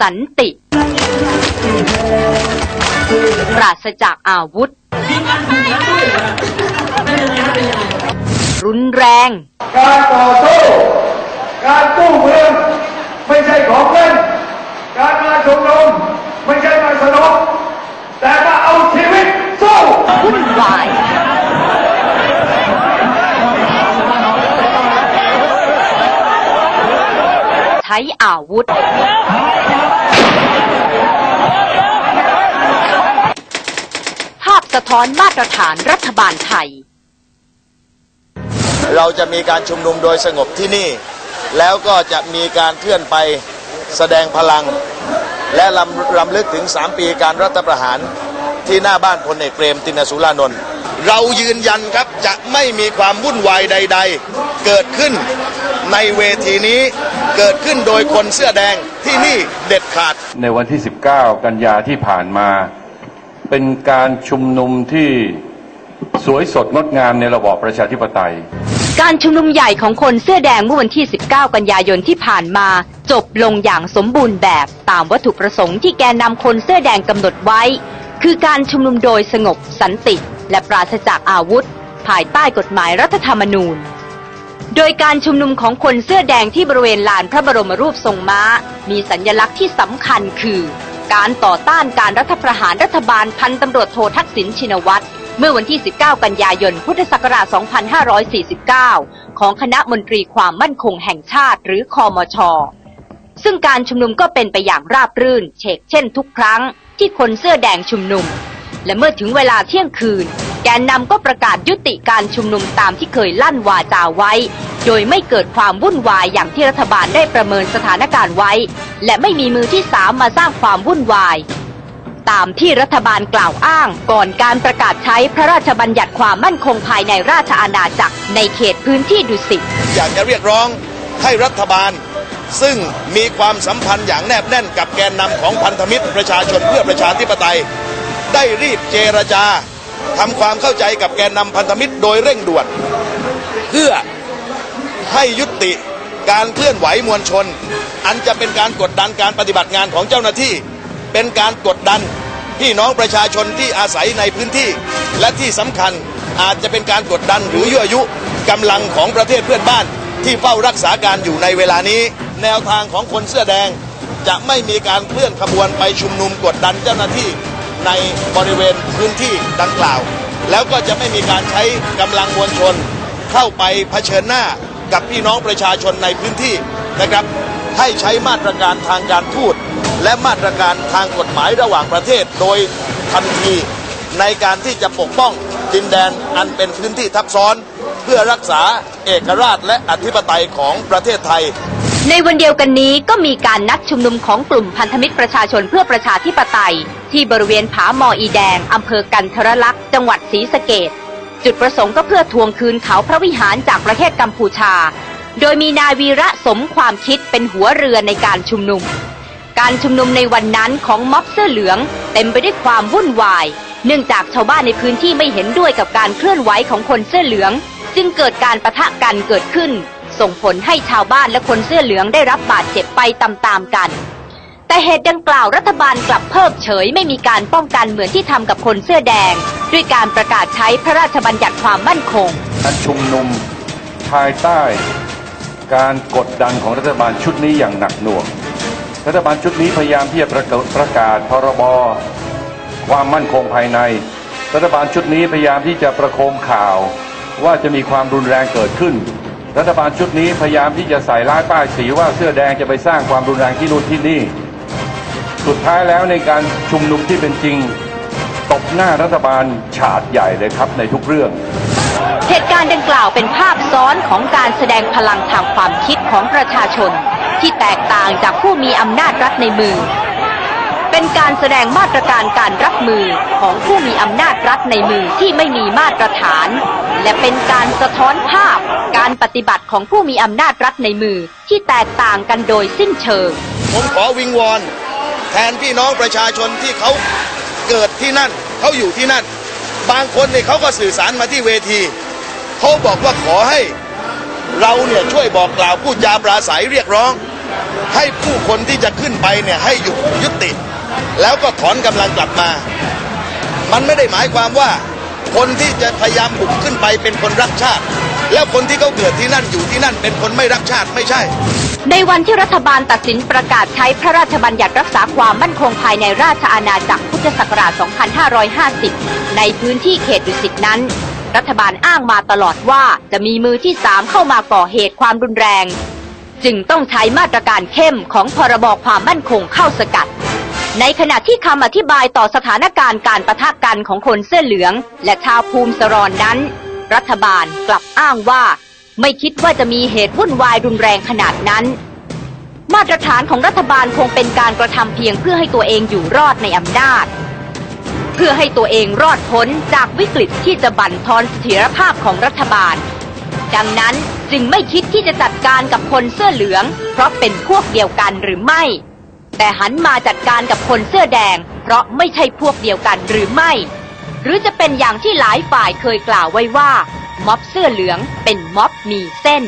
สันติ ปราศจากอาวุธ รุนแรง การต่อสู้การกู้เมือง ไม่ใช่ของเล่น การมาชุมนุมไม่ใช่มาสนุกแต่มาเอาชีวิตสู้วุ่นวายใช้อาวุธ ภาพ สะท้อนมาตรฐานรัฐบาลไทย เราจะมีการชุมนุมโดยสงบที่นี่ แล้วก็จะมีการเคลื่อนไปแสดงพลัง และลำรำลึกถึง 3 ปีการรัฐประหารที่หน้าบ้านพลเอกเปรมตินสุรานนท์เรายืนยันครับจะไม่มีความวุ่นวายใด ๆ เกิดขึ้นในเวทีนี้เกิดขึ้นโดยคนเสื้อแดงที่นี่เด็ดขาด ในวันที่ 19 กันยาที่ผ่านมา เป็นการชุมนุมที่สวยสดงดงามในระบอบประชาธิปไตย การชุมนุมใหญ่ของคนเสื้อแดงเมื่อวันที่ 19 กันยายนที่ผ่านมา จบลงอย่างสมบูรณ์แบบตามวัตถุประสงค์ที่แกนนำคนเสื้อแดงกำหนดไว้ คือการชุมนุมโดยสงบสันติ และปราศจากอาวุธ ภายใต้กฎหมายรัฐธรรมนูญ โดยการชุมนุมของคนเสื้อแดงที่บริเวณลานพระบรมรูปทรงม้า มีสัญลักษณ์ที่สำคัญคือ การต่อต้านการรัฐประหารรัฐบาลพันตำรวจโททักษิณชินวัตรเมื่อวันที่ 19 กันยายน พุทธศักราช 2549 ของคณะมนตรีความมั่นคงแห่งชาติ หรือคอมช ซึ่งการชุมนุมก็เป็นไปอย่างราบรื่นเฉกเช่นทุกครั้งที่คนเสื้อแดงชุมนุม และเมื่อถึงเวลาเที่ยงคืน นนำก็ประกาศยุติการชุมนุมตามที่เคยลั่นวาจาไว้ โดยไม่เกิดความวุ่นวายอย่างที่รัฐบาลได้ประเมินสถานการณ์ไว้ และไม่มีมือที่สามมาสร้างความวุ่นวาย ตามที่รัฐบาลกล่าวอ้าง ก่อนการประกาศใช้พระราชบัญญัติความมั่นคงภายในราชอาณาจักรในเขตพื้นที่ดุสิตอยากจะเรียกร้องให้รัฐบาลซึ่งมีความสัมพันธ์อย่างแนบแน่นกับแกนนำของพันธมิตรประชาชนเพื่อประชาธิปไตย ได้รีบเจรจา ทำความเข้าใจกับแกนนำพันธมิตรโดยเร่งด่วน เพื่อให้ยุติการเคลื่อนไหวมวลชน อันจะเป็นการกดดันการปฏิบัติงานของเจ้าหน้าที่ เป็นการกดดันพี่น้องประชาชนที่อาศัยในพื้นที่ และที่สำคัญอาจจะเป็นการกดดันหรือยั่วยุกำลังของประเทศเพื่อนบ้าน ที่เฝ้ารักษาการอยู่ในเวลานี้ แนวทางของคนเสื้อแดง จะไม่มีการเคลื่อนขบวนไปชุมนุมกดดันเจ้าหน้าที่ ในบริเวณพื้นที่ดังกล่าว แล้วก็จะไม่มีการใช้กำลังมวลชน เข้าไปเผชิญหน้ากับพี่น้องประชาชนในพื้นที่นะครับ ให้ใช้มาตรการทางการทูตและมาตรการทางกฎหมายระหว่างประเทศโดยทันทีในการที่จะปกป้องดินแดนอันเป็นพื้นที่ทับซ้อน เพื่อรักษาเอกราชและอธิปไตยของประเทศไทย ในวันเดียวกันนี้ก็มีการนัดชุมนุมของกลุ่มพันธมิตรประชาชนเพื่อประชาธิปไตย ที่บริเวณผาหมออีแดง อำเภอกันทรลักษณ์จังหวัดศรีสะเกดจุดประสงค์ก็เพื่อทวงคืนเขาพระวิหารจากประเทศกัมพูชา โดยมีนายวีระสมความคิดเป็นหัวเรือในการชุมนุม การชุมนุมในวันนั้นของม็อบเสื้อเหลือง เต็มไปด้วยความวุ่นวาย เนื่องจากชาวบ้านในพื้นที่ไม่เห็นด้วยกับการเคลื่อนไหวของคนเสื้อเหลือง จึงเกิดการประทะกันเกิดขึ้น ส่งผลให้ชาวบ้านและคนเสื้อเหลืองได้รับบาดเจ็บไปตามๆกัน แต่เหตุดังกล่าวรัฐบาลกลับเพิกเฉยไม่มีการป้องกันเหมือนที่ทำกับคนเสื้อแดง ด้วยการประกาศใช้พระราชบัญญัติความมั่นคง การชุมนุมภายใต้ การกดดันของรัฐบาลชุดนี้อย่างหนักหน่วง รัฐบาลชุดนี้พยายามที่จะประกาศประกาศพรบความมั่นคงภายใน รัฐบาลชุดนี้พยายามที่จะประโคมข่าวว่าจะมีความรุนแรงเกิดขึ้น รัฐบาลชุดนี้พยายามที่จะใส่ร้ายป้ายสีว่าเสื้อแดงจะไปสร้างความรุนแรงที่นู่นที่นี่ สุดท้ายแล้วในการชุมนุมที่เป็นจริง ตบหน้ารัฐบาลฉาดใหญ่เลยครับในทุกเรื่อง เหตุการณ์ดังกล่าวเป็นภาพซ้อนของการแสดงพลังทางความคิดของประชาชน ที่แตกต่างจากผู้มีอำนาจรัฐในมือ เป็นการแสดงมาตรการการรับมือของผู้มีอำนาจรัฐในมือที่ไม่มีมาตรฐาน และเป็นการสะท้อนภาพการปฏิบัติของผู้มีอำนาจรัฐในมือที่แตกต่างกันโดยสิ้นเชิง ผมขอวิงวอน แทนพี่น้องประชาชนที่เขาเกิดที่นั่นเขาอยู่ที่นั่น บางคนเนี่ยเขาก็สื่อสารมาที่เวทีเขาบอกว่าขอให้เราเนี่ยช่วยบอกกล่าวพูดจาปราศัยเรียกร้อง ให้ผู้คนที่จะขึ้นไปเนี่ยให้หยุดยุติ แล้วก็ถอนกำลังกลับมา มันไม่ได้หมายความว่า คนที่จะพยายามบุกขึ้นไปเป็นคนรักชาติ แล้วคนที่เขาเกิดที่นั่นอยู่ที่นั่น เป็นคนไม่รักชาติไม่ใช่ ในวันที่รัฐบาลตัดสินประกาศใช้พระราชบัญญัติรักษาความมั่นคงภายในราชอาณาจักรพุทธศักราช 2550 ในพื้นที่เขตดุสิตนั้นรัฐบาลอ้างมาตลอดว่าจะมีมือที่สามเข้ามาก่อเหตุความรุนแรง จึงต้องใช้มาตรการเข้มของพรบความมั่นคงเข้าสกัด ในขณะที่คำอธิบายต่อสถานการณ์การประทะกันของคนเสื้อเหลือง และชาวภูมิสรอนนั้น รัฐบาลกลับอ้างว่า ไม่คิดว่าจะมีเหตุวุ่นวายรุนแรงขนาดนั้น มาตรฐานของรัฐบาลคงเป็นการกระทำเพียงเพื่อให้ตัวเองอยู่รอดในอำนาจ เพื่อให้ตัวเองรอดพ้นจากวิกฤตที่จะบั่นทอนเสถียรภาพของรัฐบาล ดังนั้นจึงไม่คิดที่จะจัดการกับคนเสื้อเหลือง เพราะเป็นพวกเดียวกันหรือไม่ แต่หันมาจัดการกับคนเสื้อแดง เพราะไม่ใช่พวกเดียวกันหรือไม่ หรือจะเป็นอย่างที่หลายฝ่ายเคยกล่าวไว้ว่า ม็อบเสื้อเหลืองเป็นม็อบมีเส้น